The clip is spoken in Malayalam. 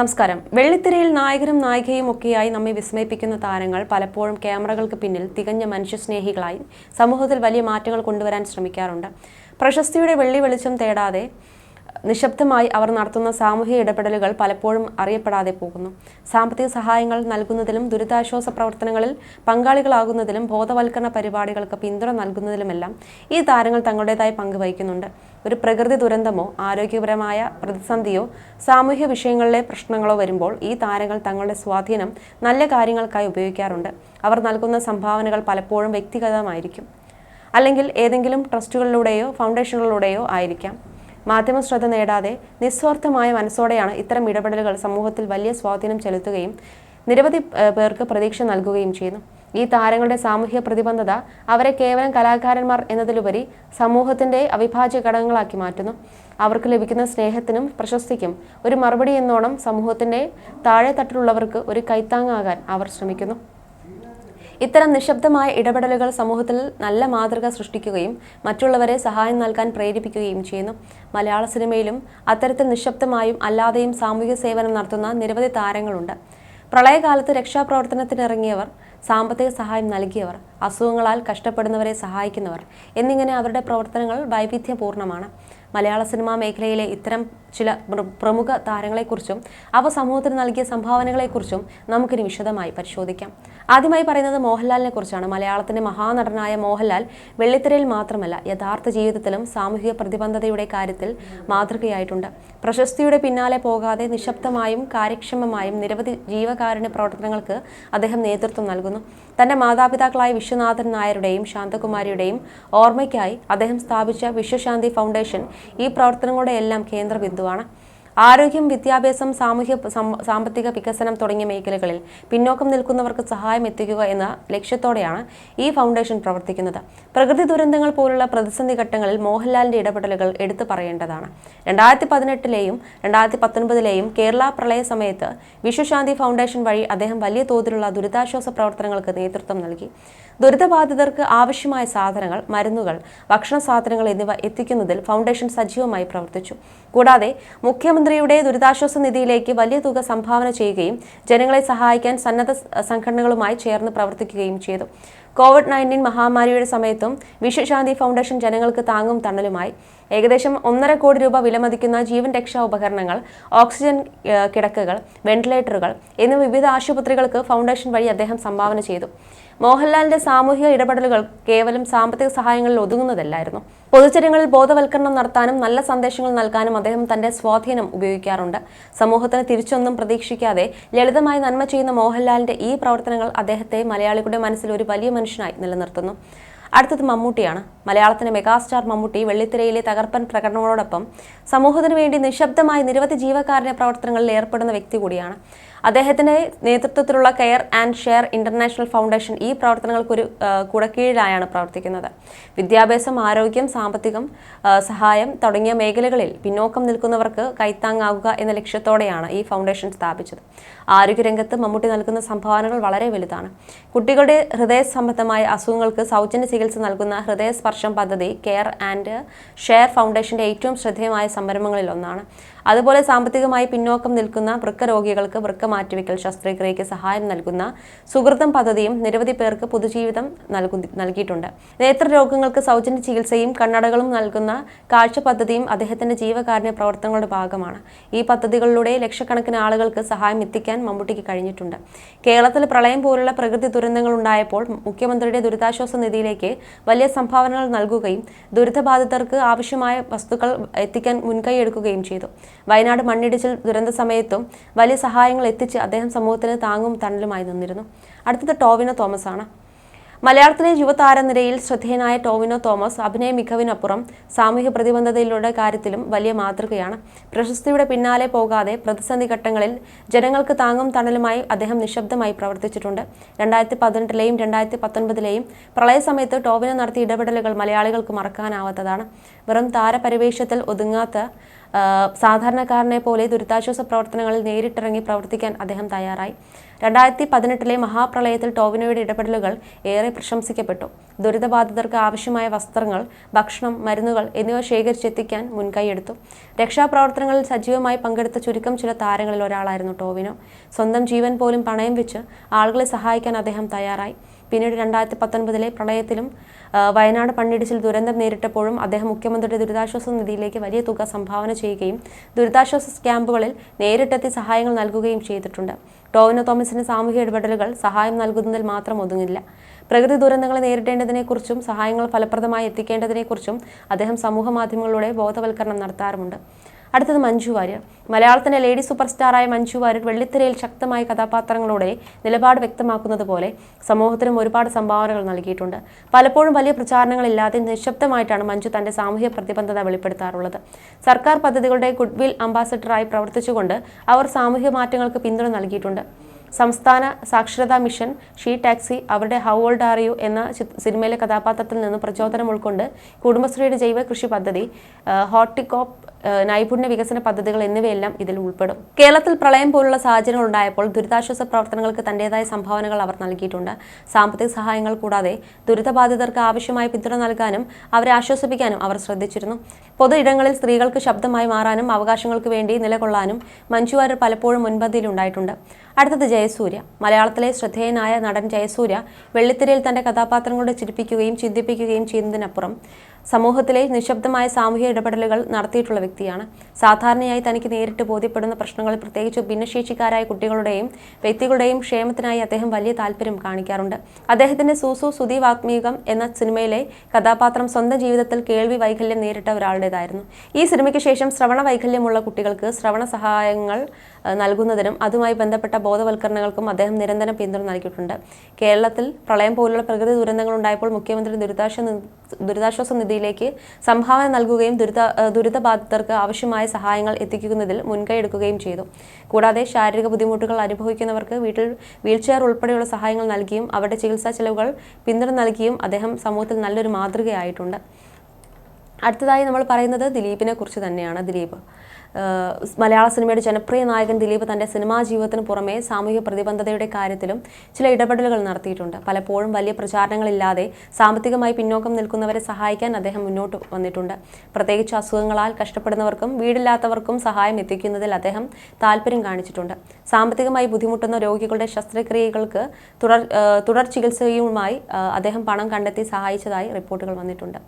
നമസ്കാരം. വെള്ളിത്തിരയിൽ നായകനും നായികയും ഒക്കെയായി നമ്മെ വിസ്മയിപ്പിക്കുന്ന താരങ്ങൾ പലപ്പോഴും ക്യാമറകൾക്ക് പിന്നിൽ തികഞ്ഞ മനുഷ്യസ്നേഹികളായി സമൂഹത്തിൽ വലിയ മാറ്റങ്ങൾ കൊണ്ടുവരാൻ ശ്രമിക്കാറുണ്ട്. പ്രശസ്തിയുടെ വെള്ളി വെളിച്ചം തേടാതെ നിശബ്ദമായി അവർ നടത്തുന്ന സാമൂഹിക ഇടപെടലുകൾ പലപ്പോഴും അറിയപ്പെടാതെ പോകുന്നു. സാമ്പത്തിക സഹായങ്ങൾ നൽകുന്നതിലും ദുരിതാശ്വാസ പ്രവർത്തനങ്ങളിൽ പങ്കാളികളാകുന്നതിലും ബോധവൽക്കരണ പരിപാടികൾക്ക് പിന്തുണ നൽകുന്നതിലുമെല്ലാം ഈ താരങ്ങൾ തങ്ങളുടേതായ പങ്ക് വഹിക്കുന്നുണ്ട് ഒരു പ്രകൃതി ദുരന്തമോ ആരോഗ്യപരമായ പ്രതിസന്ധിയോ സാമൂഹ്യ വിഷയങ്ങളിലെ പ്രശ്നങ്ങളോ വരുമ്പോൾ ഈ താരങ്ങൾ തങ്ങളുടെ സ്വാധീനം നല്ല കാര്യങ്ങൾക്കായി ഉപയോഗിക്കാറുണ്ട്. അവർ നൽകുന്ന സംഭാവനകൾ പലപ്പോഴും വ്യക്തിഗതമായിരിക്കും. അല്ലെങ്കിൽ ഏതെങ്കിലും ട്രസ്റ്റുകളിലൂടെയോ ഫൗണ്ടേഷനുകളിലൂടെയോ ആയിരിക്കാം. മാധ്യമ ശ്രദ്ധ നേടാതെ നിസ്വാർത്ഥമായ മനസ്സോടെയാണ് ഇത്തരം ഇടപെടലുകൾ സമൂഹത്തിൽ വലിയ സ്വാധീനം ചെലുത്തുകയും നിരവധി പേർക്ക് പ്രതീക്ഷ നൽകുകയും ചെയ്യുന്നു. ഈ താരങ്ങളുടെ സാമൂഹ്യ പ്രതിബദ്ധത അവരെ കേവലം കലാകാരന്മാർ എന്നതിലുപരി സമൂഹത്തിന്റെ അവിഭാജ്യ ഘടകങ്ങളാക്കി മാറ്റുന്നു. അവർക്ക് ലഭിക്കുന്ന സ്നേഹത്തിനും പ്രശസ്തിക്കും ഒരു മറുപടി എന്നോണം സമൂഹത്തിന്റെ താഴെത്തട്ടിലുള്ളവർക്ക് ഒരു കൈത്താങ്ങാകാൻ അവർ ശ്രമിക്കുന്നു. ഇത്തരം നിശബ്ദമായ ഇടപെടലുകൾ സമൂഹത്തിൽ നല്ല മാതൃക സൃഷ്ടിക്കുകയും മറ്റുള്ളവരെ സഹായം നൽകാൻ പ്രേരിപ്പിക്കുകയും ചെയ്യുന്നു. മലയാള സിനിമയിലും അത്തരത്തിൽ നിശബ്ദമായും അല്ലാതെയും സാമൂഹിക സേവനം നടത്തുന്ന നിരവധി താരങ്ങളുണ്ട്. പ്രളയകാലത്ത് രക്ഷാപ്രവർത്തനത്തിനിറങ്ങിയവർ സാമ്പത്തിക സഹായം നൽകിയവർ അസുഖങ്ങളാൽ കഷ്ടപ്പെടുന്നവരെ സഹായിക്കുന്നവർ എന്നിങ്ങനെ അവരുടെ പ്രവർത്തനങ്ങൾ വൈവിധ്യപൂർണമാണ് മലയാള സിനിമാ മേഖലയിലെ ഇത്തരം ചില പ്ര- പ്രമുഖ താരങ്ങളെക്കുറിച്ചും അവ സമൂഹത്തിന് നൽകിയ സംഭാവനകളെക്കുറിച്ചും നമുക്കിനി വിശദമായി പരിശോധിക്കാം. ആദ്യമായി പറയുന്നത് മോഹൻലാലിനെ കുറിച്ചാണ്. മലയാളത്തിന്റെ മഹാനടനായ മോഹൻലാൽ വെള്ളിത്തിരയിൽ മാത്രമല്ല യഥാർത്ഥ ജീവിതത്തിലും സാമൂഹിക പ്രതിബദ്ധതയുടെ കാര്യത്തിൽ മാതൃകയായിട്ടുണ്ട്. പ്രശസ്തിയുടെ പിന്നാലെ പോകാതെ നിശബ്ദമായും കാര്യക്ഷമമായും നിരവധി ജീവകാരുണ്യ പ്രവർത്തനങ്ങൾക്ക് അദ്ദേഹം നേതൃത്വം നൽകുന്നു. തന്റെ മാതാപിതാക്കളായ വിശ്വനാഥൻ നായരുടെയും ശാന്തകുമാരിയുടെയും ഓർമ്മയ്ക്കായി അദ്ദേഹം സ്ഥാപിച്ച വിശ്വശാന്തി ഫൗണ്ടേഷൻ ഈ പ്രവർത്തനങ്ങളുടെ എല്ലാം കേന്ദ്ര ബിന്ദുവാണ് ആരോഗ്യം വിദ്യാഭ്യാസം സാമൂഹ്യ സാമ്പത്തിക വികസനം തുടങ്ങിയ മേഖലകളിൽ പിന്നോക്കം നിൽക്കുന്നവർക്ക് സഹായം എത്തിക്കുക എന്ന ലക്ഷ്യത്തോടെയാണ് ഈ ഫൗണ്ടേഷൻ പ്രവർത്തിക്കുന്നത്. പ്രകൃതി ദുരന്തങ്ങൾ പോലുള്ള പ്രതിസന്ധി ഘട്ടങ്ങളിൽ മോഹൻലാലിന്റെ ഇടപെടലുകൾ എടുത്തു പറയേണ്ടതാണ്. രണ്ടായിരത്തി പതിനെട്ടിലെയും രണ്ടായിരത്തി പത്തൊൻപതിലെയും കേരള പ്രളയ സമയത്ത് വിശ്വശാന്തി ഫൗണ്ടേഷൻ വഴി അദ്ദേഹം വലിയ തോതിലുള്ള ദുരിതാശ്വാസ പ്രവർത്തനങ്ങൾക്ക് നേതൃത്വം നൽകി. ദുരിതബാധിതർക്ക് ആവശ്യമായ സാധനങ്ങൾ മരുന്നുകൾ ഭക്ഷണ സാധനങ്ങൾ എന്നിവ എത്തിക്കുന്നതിൽ ഫൗണ്ടേഷൻ സജീവമായി പ്രവർത്തിച്ചു. കൂടാതെ മുഖ്യമന്ത്രിയുടെ ദുരിതാശ്വാസ നിധിയിലേക്ക് വലിയ തുക സംഭാവന ചെയ്യുകയും ജനങ്ങളെ സഹായിക്കാൻ സന്നദ്ധ സംഘടനകളുമായി ചേർന്ന് പ്രവർത്തിക്കുകയും ചെയ്തു. കോവിഡ് നയന്റീൻ മഹാമാരിയുടെ സമയത്തും വിശ്വശാന്തി ഫൗണ്ടേഷൻ ജനങ്ങൾക്ക് താങ്ങും തണലുമായി. ഏകദേശം ഒന്നര കോടി രൂപ വിലമതിക്കുന്ന ജീവൻ രക്ഷാ ഉപകരണങ്ങൾ ഓക്സിജൻ കിടക്കുകൾ വെന്റിലേറ്ററുകൾ എന്നിവ വിവിധ ആശുപത്രികൾക്ക് ഫൗണ്ടേഷൻ വഴി അദ്ദേഹം സംഭാവന ചെയ്തു. മോഹൻലാലിന്റെ സാമൂഹിക ഇടപെടലുകൾ കേവലം സാമ്പത്തിക സഹായങ്ങളിൽ ഒതുങ്ങുന്നതല്ലായിരുന്നു. പൊതുജനങ്ങളിൽ ബോധവൽക്കരണം നടത്താനും നല്ല സന്ദേശങ്ങൾ നൽകാനും അദ്ദേഹം തന്റെ സ്വാധീനം ഉപയോഗിക്കാറുണ്ട്. സമൂഹത്തിന് തിരിച്ചൊന്നും പ്രതീക്ഷിക്കാതെ ലളിതമായി നന്മ ചെയ്യുന്ന മോഹൻലാലിന്റെ ഈ പ്രവർത്തനങ്ങൾ അദ്ദേഹത്തെ മലയാളികളുടെ മനസ്സിൽ ഒരു വലിയ മനുഷ്യനായി നിലനിർത്തുന്നു. അടുത്തത് മമ്മൂട്ടിയാണ്. മലയാളത്തിന് മെഗാസ്റ്റാർ മമ്മൂട്ടി വെള്ളിത്തിരയിലെ തകർപ്പൻ പ്രകടനങ്ങളോടൊപ്പം സമൂഹത്തിന് വേണ്ടി നിശബ്ദമായി നിരവധി ജീവകാരുണ്യ പ്രവർത്തനങ്ങളിൽ ഏർപ്പെടുന്ന വ്യക്തി കൂടിയാണ്. അദ്ദേഹത്തിന്റെ നേതൃത്വത്തിലുള്ള care and share international foundation ഈ പ്രവർത്തനങ്ങൾക്കൊരു കുടക്കീഴിലായാണ് പ്രവർത്തിക്കുന്നത്. വിദ്യാഭ്യാസം ആരോഗ്യം സാമ്പത്തികം സഹായം തുടങ്ങിയ മേഖലകളിൽ പിന്നോക്കം നിൽക്കുന്നവർക്ക് കൈത്താങ്ങാകുക എന്ന ലക്ഷ്യത്തോടെയാണ് ഈ ഫൗണ്ടേഷൻ സ്ഥാപിച്ചത്. ആരോഗ്യരംഗത്ത് മമ്മൂട്ടി നൽകുന്ന സംഭാവനകൾ വളരെ വലുതാണ്. കുട്ടികളുടെ ഹൃദയ സംബന്ധമായ അസുഖങ്ങൾക്ക് സൗജന്യ ചികിത്സ നൽകുന്ന ഹൃദയസ്പർശം പദ്ധതി കെയർ ആൻഡ് ഷെയർ ഫൗണ്ടേഷന്റെ ഏറ്റവും ശ്രദ്ധേയമായ സംരംഭങ്ങളിൽ ഒന്നാണ്. അതുപോലെ സാമ്പത്തികമായി പിന്നോക്കം നിൽക്കുന്ന വൃക്ക രോഗികൾക്ക് വൃക്ക മാറ്റിവെക്കൽ ശസ്ത്രക്രിയയ്ക്ക് സഹായം നൽകുന്ന സുഹൃതം പദ്ധതിയും നിരവധി പേർക്ക് പുതുജീവിതം നൽകു നൽകിയിട്ടുണ്ട്. നേത്രരോഗങ്ങൾക്ക് സൗജന്യ ചികിത്സയും കണ്ണടകളും നൽകുന്ന കാഴ്ച പദ്ധതിയും അദ്ദേഹത്തിന്റെ ജീവകാരുണ്യ പ്രവർത്തനങ്ങളുടെ ഭാഗമാണ്. ഈ പദ്ധതികളിലൂടെ ലക്ഷക്കണക്കിന് ആളുകൾക്ക് സഹായം എത്തിക്കാൻ മമ്മൂട്ടിക്ക് കഴിഞ്ഞിട്ടുണ്ട്. കേരളത്തിൽ പ്രളയം പോലുള്ള പ്രകൃതി ദുരന്തങ്ങൾ ഉണ്ടായപ്പോൾ മുഖ്യമന്ത്രിയുടെ ദുരിതാശ്വാസ നിധിയിലേക്ക് വലിയ സംഭാവനകൾ നൽകുകയും ദുരിതബാധിതർക്ക് ആവശ്യമായ വസ്തുക്കൾ എത്തിക്കാൻ മുൻകൈ എടുക്കുകയും ചെയ്തു. വയനാട് മണ്ണിടിച്ചിൽ ദുരന്ത സമയത്തും വലിയ സഹായങ്ങൾ എത്തിച്ച് അദ്ദേഹം സമൂഹത്തിന് താങ്ങും തണലുമായി നിന്നിരുന്നു. അടുത്തത് ടോവിനോ തോമസ് ആണ് മലയാളത്തിലെ യുവതാരനിരയിൽ ശ്രദ്ധേയനായ ടോവിനോ തോമസ് അഭിനയ മികവിനപ്പുറം സാമൂഹ്യ പ്രതിബന്ധതയിലുള്ള കാര്യത്തിലും വലിയ മാതൃകയാണ്. പ്രശസ്തിയുടെ പിന്നാലെ പോകാതെ പ്രതിസന്ധി ഘട്ടങ്ങളിൽ ജനങ്ങൾക്ക് താങ്ങും തണലുമായി അദ്ദേഹം നിശബ്ദമായി പ്രവർത്തിച്ചിട്ടുണ്ട്. രണ്ടായിരത്തി പതിനെട്ടിലെയും രണ്ടായിരത്തി പത്തൊൻപതിലെയും പ്രളയ സമയത്ത് ടോവിനോ നടത്തിയ ഇടപെടലുകൾ മലയാളികൾക്ക് മറക്കാനാവാത്തതാണ്. വെറും താരപരിവേഷത്തിൽ ഒതുങ്ങാത്ത സാധാരണക്കാരനെ പോലെ ദുരിതാശ്വാസ പ്രവർത്തനങ്ങളിൽ നേരിട്ടിറങ്ങി പ്രവർത്തിക്കാൻ അദ്ദേഹം തയ്യാറായി. രണ്ടായിരത്തി പതിനെട്ടിലെ മഹാപ്രളയത്തിൽ ടോവിനോയുടെ ഇടപെടലുകൾ ഏറെ പ്രശംസിക്കപ്പെട്ടു. ദുരിതബാധിതർക്ക് ആവശ്യമായ വസ്ത്രങ്ങൾ ഭക്ഷണം മരുന്നുകൾ എന്നിവ ശേഖരിച്ചെത്തിക്കാൻ മുൻകൈയെടുത്തു രക്ഷാപ്രവർത്തനങ്ങളിൽ സജീവമായി പങ്കെടുത്ത ചുരുക്കം ചില താരങ്ങളിൽ ഒരാളായിരുന്നു ടോവിനോ. സ്വന്തം ജീവൻ പോലും പണയം വെച്ച് ആളുകളെ സഹായിക്കാൻ അദ്ദേഹം തയ്യാറായി. പിന്നീട് രണ്ടായിരത്തി പത്തൊൻപതിലെ പ്രളയത്തിലും വയനാട് മണ്ണിടിച്ചിൽ ദുരന്തം നേരിട്ടപ്പോഴും അദ്ദേഹം മുഖ്യമന്ത്രിയുടെ ദുരിതാശ്വാസ നിധിയിലേക്ക് വലിയ തുക സംഭാവന ചെയ്യുകയും ദുരിതാശ്വാസ ക്യാമ്പുകളിൽ നേരിട്ടെത്തി സഹായങ്ങൾ നൽകുകയും ചെയ്തിട്ടുണ്ട്. ടോവിനോ തോമസിന്റെ സാമൂഹിക ഇടപെടലുകൾ സഹായം നൽകുന്നതിൽ മാത്രം ഒതുങ്ങില്ല. പ്രകൃതി ദുരന്തങ്ങളെ നേരിടേണ്ടതിനെക്കുറിച്ചും സഹായങ്ങൾ ഫലപ്രദമായി എത്തിക്കേണ്ടതിനെക്കുറിച്ചും അദ്ദേഹം സമൂഹ മാധ്യമങ്ങളിലൂടെ ബോധവൽക്കരണം നടത്താറുമുണ്ട്. അടുത്തത് മഞ്ജു വാര്യർ. മലയാളത്തിന്റെ ലേഡി സൂപ്പർ സ്റ്റാറായ മഞ്ജു വാര്യർ വെള്ളിത്തിരയിൽ ശക്തമായ കഥാപാത്രങ്ങളോടെ നിലപാട് വ്യക്തമാക്കുന്നത് പോലെ സമൂഹത്തിനും ഒരുപാട് സംഭാവനകൾ നൽകിയിട്ടുണ്ട്. പലപ്പോഴും വലിയ പ്രചാരണങ്ങളില്ലാതെ നിശബ്ദമായിട്ടാണ് മഞ്ജു തന്റെ സാമൂഹ്യ പ്രതിബദ്ധത വെളിപ്പെടുത്താറുള്ളത്. സർക്കാർ പദ്ധതികളുടെ ഗുഡ്വിൽ അംബാസഡറായി പ്രവർത്തിച്ചുകൊണ്ട് അവർ സാമൂഹ്യ മാറ്റങ്ങൾക്ക് പിന്തുണ നൽകിയിട്ടുണ്ട്. സംസ്ഥാന സാക്ഷരതാ മിഷൻ ഷീ ടാക്സി അവരുടെ ഹൗ ഓൾഡ് ആർ യു എന്ന സിനിമയിലെ കഥാപാത്രത്തിൽ നിന്ന് പ്രചോദനം ഉൾക്കൊണ്ട് കുടുംബശ്രീയുടെ ജൈവ കൃഷി പദ്ധതി ഹോർട്ടികോപ്പ് നൈപുണ്യ വികസന പദ്ധതികൾ എന്നിവയെല്ലാം ഇതിൽ ഉൾപ്പെടും. കേരളത്തിൽ പ്രളയം പോലുള്ള സാഹചര്യങ്ങൾ ഉണ്ടായപ്പോൾ ദുരിതാശ്വാസ പ്രവർത്തനങ്ങൾക്ക് തന്റേതായ സംഭാവനകൾ അവർ നൽകിയിട്ടുണ്ട്. സാമ്പത്തിക സഹായങ്ങൾ കൂടാതെ ദുരിതബാധിതർക്ക് ആവശ്യമായ പിന്തുണ നൽകാനും അവരെ ആശ്വസിപ്പിക്കാനും അവർ ശ്രദ്ധിച്ചിരുന്നു. പൊതു ഇടങ്ങളിൽ സ്ത്രീകൾക്ക് ശബ്ദമായി മാറാനും അവകാശങ്ങൾക്ക് വേണ്ടി നിലകൊള്ളാനും മഞ്ജു വാര്യർ പലപ്പോഴും മുൻപന്തിയിലുണ്ടായിട്ടുണ്ട്. അടുത്തത് ജയസൂര്യ. മലയാളത്തിലെ ശ്രദ്ധേയനായ നടൻ ജയസൂര്യ വെള്ളിത്തിരയിൽ തന്റെ കഥാപാത്രങ്ങളോട് ചിരിപ്പിക്കുകയും ചിന്തിപ്പിക്കുകയും ചെയ്യുന്നതിനപ്പുറം സമൂഹത്തിലെ നിശബ്ദമായ സാമൂഹിക ഇടപെടലുകൾ നടത്തിയിട്ടുള്ള വ്യക്തിയാണ്. സാധാരണയായി തനിക്ക് നേരിട്ട് ബോധ്യപ്പെടുന്ന പ്രശ്നങ്ങളിൽ പ്രത്യേകിച്ച് ഭിന്നശേഷിക്കാരായ കുട്ടികളുടെയും വ്യക്തികളുടെയും ക്ഷേമത്തിനായി അദ്ദേഹം വലിയ താല്പര്യം കാണിക്കാറുണ്ട്. അദ്ദേഹത്തിന്റെ സൂസു സുദീപ് ആത്മീകം എന്ന സിനിമയിലെ കഥാപാത്രം സ്വന്തം ജീവിതത്തിൽ കേൾവി വൈകല്യം നേരിട്ട ഒരാളുടേതായിരുന്നു. ഈ സിനിമയ്ക്ക് ശേഷം ശ്രവണ വൈകല്യമുള്ള കുട്ടികൾക്ക് ശ്രവണ സഹായങ്ങൾ നൽകുന്നതിനും അതുമായി ബന്ധപ്പെട്ട ബോധവൽക്കരണങ്ങൾക്കും അദ്ദേഹം നിരന്തരം പിന്തുണ നൽകിയിട്ടുണ്ട്. കേരളത്തിൽ പ്രളയം പോലുള്ള പ്രകൃതി ദുരന്തങ്ങൾ ഉണ്ടായപ്പോൾ മുഖ്യമന്ത്രി ദുരിതാശ്വാസ ദുരിതാശ്വാസ ദുരിതാശ്വാസ നിധിയിലേക്ക് സംഭാവന നൽകുകയും ദുരിത ദുരിതബാധിതർക്ക് ആവശ്യമായ സഹായങ്ങൾ എത്തിക്കുന്നതിൽ മുൻകൈ എടുക്കുകയും ചെയ്തു. കൂടാതെ ശാരീരിക ബുദ്ധിമുട്ടുകൾ അനുഭവിക്കുന്നവർക്ക് വീട്ടിൽ വീൽചെയർ ഉൾപ്പെടെയുള്ള സഹായങ്ങൾ നൽകിയും അവരുടെ ചികിത്സാ ചെലവുകൾ പിന്തുണ നൽകിയും അദ്ദേഹം സമൂഹത്തിൽ നല്ലൊരു മാതൃകയായിട്ടുണ്ട്. അടുത്തതായി നമ്മൾ പറയുന്നത് ദിലീപിനെ കുറിച്ച് തന്നെയാണ് ദിലീപ്. മലയാള സിനിമയുടെ ജനപ്രിയ നായകൻ ദിലീപ് തന്റെ സിനിമാ ജീവിതത്തിന് പുറമെ സാമൂഹിക പ്രതിബദ്ധതയുടെ കാര്യത്തിലും ചില ഇടപെടലുകൾ നടത്തിയിട്ടുണ്ട്. പലപ്പോഴും വലിയ പ്രചാരണങ്ങളില്ലാതെ സാമ്പത്തികമായി പിന്നോക്കം നിൽക്കുന്നവരെ സഹായിക്കാൻ അദ്ദേഹം മുന്നോട്ട് വന്നിട്ടുണ്ട്. പ്രത്യേകിച്ച് അസുഖങ്ങളാൽ കഷ്ടപ്പെടുന്നവർക്കും വീടില്ലാത്തവർക്കും സഹായം എത്തിക്കുന്നതിൽ അദ്ദേഹം താല്പര്യം കാണിച്ചിട്ടുണ്ട്. സാമ്പത്തികമായി ബുദ്ധിമുട്ടുന്ന രോഗികളുടെ ശസ്ത്രക്രിയകൾക്ക് തുടർ തുടർ ചികിത്സയുമായി അദ്ദേഹം പണം കണ്ടെത്തി സഹായിച്ചതായി റിപ്പോർട്ടുകൾ വന്നിട്ടുണ്ട്.